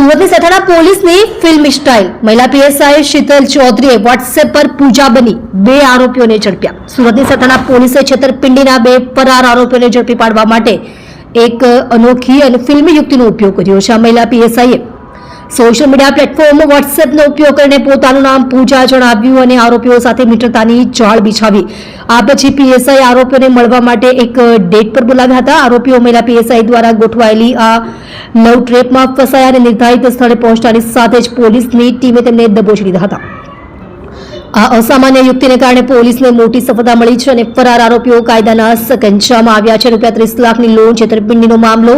સુરતની સથાણા પોલીસની film style. મહિલા પીએસઆઈ શીતલ ચૌધરીએ વોટ્સએપ પર પૂજા બની. બે આરોપીઓને ઝડપ્યા. સુરતની સથાણા પોલીસે છેતરપિંડીના બે ફરાર આરોપીઓને ઝડપી પાડવા માટે એક અનોખી અને ફિલ્મી યુક્તિનો ઉપયોગ કર્યો છે. આ મહિલા પીએસઆઈએ સોશિયલ મીડિયા પ્લેટફોર્મ વોટ્સએપનો ઉપયોગ કરીને પોતાનું નામ પૂજા જણાવ્યું અને આરોપીઓ સાથે મિત્રતાની જાળ બિછાવી. આ પછી પીએસઆઈ આરોપીઓને મળવા માટે એક ડેટ પર બોલાવ્યા હતા. આરોપીઓ મહિલા પીએસઆઈ દ્વારા ગોઠવાયેલી આ નવ ટ્રેપમાં ફસાયા અને નિર્ધારિત સ્થળે પહોંચતાની સાથે જ પોલીસની ટીમે તેમને દબોચી લીધા હતા. આ અસામાન્ય યુક્તિને કારણે પોલીસને મોટી સફળતા મળી છે અને ફરાર આરોપીઓ કાયદાના સકંજામાં આવ્યા છે. રૂપિયા ત્રીસ લાખની લોન છેતરપિંડીનો મામલો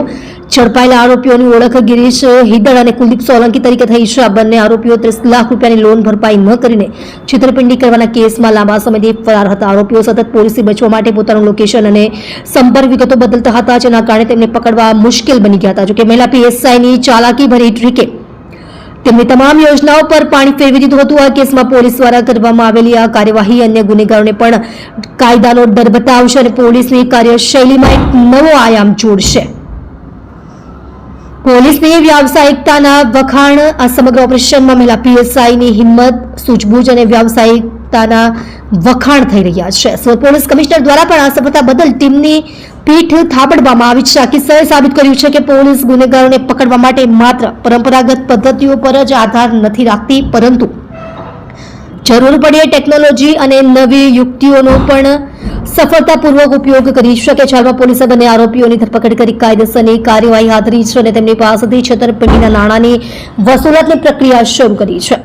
ઝડપાયેલા આરોપીઓની ઓળખ ગિરીશ હિદળ અને કુલદીપ સોલંકી તરીકે થઈ છે આ બંને આરોપીઓ ત્રીસ લાખ રૂપિયાની લોન ભરપાઈ ન કરીને છેતરપિંડી કરવાના કેસમાં લાંબા સમયથી ફરાર હતા. આરોપીઓ સતત પોલીસથી બચવા માટે પોતાનું લોકેશન અને સંપર્ક વિગતો બદલતા હતા, જેના કારણે તેમને પકડવા મુશ્કેલ બની ગયા હતા. જોકે મહિલા પીએસઆઈની ચાલાકી ભરી ટ્રીકે તેમની તમામ યોજનાઓ પર પાણી ફેરવી દીધું હતું. આ કેસમાં પોલીસ દ્વારા કરવામાં આવેલી આ કાર્યવાહી અન્ય ગુનેગારોને પણ કાયદાનો ડર બતાવશે અને પોલીસની કાર્યશૈલીમાં એક નવો આયામ જોડશે. પોલીસની વ્યાવસાયિકતાના વખાણ, આ સમગ્ર ઓપરેશનમાં મહિલા પીએસઆઈની હિંમત સૂઝબૂછ અને વ્યાવસાયિકતાના વખાણ થઈ રહ્યા છે. પોલીસ કમિશનર દ્વારા પણ આ સફળતા બદલ ટીમની પીઠ થાપડવામાં આવી છે. આ કિસ્સાએ સાબિત કર્યું છે કે પોલીસ ગુનેગારોને પકડવા માટે માત્ર પરંપરાગત પદ્ધતિઓ પર જ આધાર નથી રાખતી, પરંતુ જરૂર પડે ટેકનોલોજી અને નવી યુક્તિઓનો પણ સફળતાપૂર્વક ઉપયોગ કરી શકે છે. હાલમાં પોલીસે બંને આરોપીઓની ધરપકડ કરી કાયદેસરની કાર્યવાહી હાથ ધરી છે અને તેમની પાસેથી છેતરપિંડીના નાણાંની વસૂલાતની પ્રક્રિયા શરૂ કરી છે.